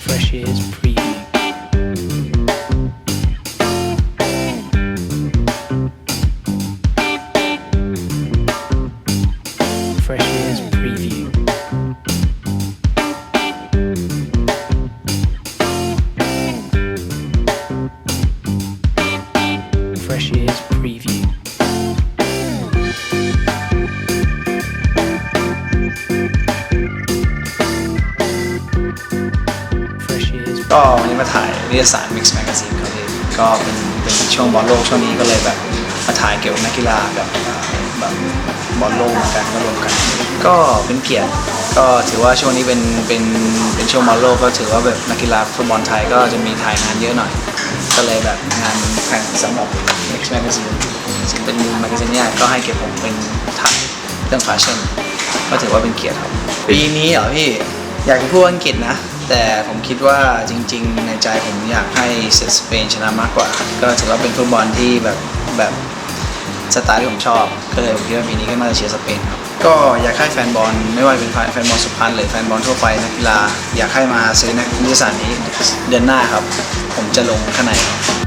Fresh is free. Fresh is preview. ก็วันนี้มาถ่ายนิตยสาร Mix Magazine ครับพี่ก็เป็นเป็นช่วงบอลโลกช่วงนี้ก็เลยแบบมาถ่ายเกี่ยวกับนักกีฬาแบบแบบบอลโลกเหมือนกันก็รวมกัน ก็เป็นเกียรติก็ถือว่าช่วงนี้เป็นเป็นเป็นช่วงบอลโลกก็ถือว่าแบบนักกีฬาฟุตบอลไทยก็จะมีถ่ายงานเยอะหน่อย ก็เลยแบบงานแข่งสำหรับ Mix Magazine ซึ่งเป็นแมกกาซีนเนี่ยก็ให้เกียรติผมเป็นถ่ายเรื่องแฟชั่นก็ถือว่าเป็นเกียรติครับปีนี้เหรอพี่ อยากจะพูดอังกฤษนะ แต่ผมคิดว่าจริง ๆ ในใจผมอยากให้สเปนชนะมากกว่า ก็ถือว่าเป็นฟุตบอลที่แบบแบบสไตล์ที่ผมชอบ ก็เลยผมคิดว่าปีนี้ก็น่าจะเชียร์สเปนครับ ก็อยากให้แฟนบอลไม่ว่าจะเป็นแฟนบอลสุพรรณหรือแฟนบอลทั่วไปนักกีฬาอยากให้มาซื้อนักนิตยสารนี้เดือนหน้าครับ ผมจะลงข้างในครับ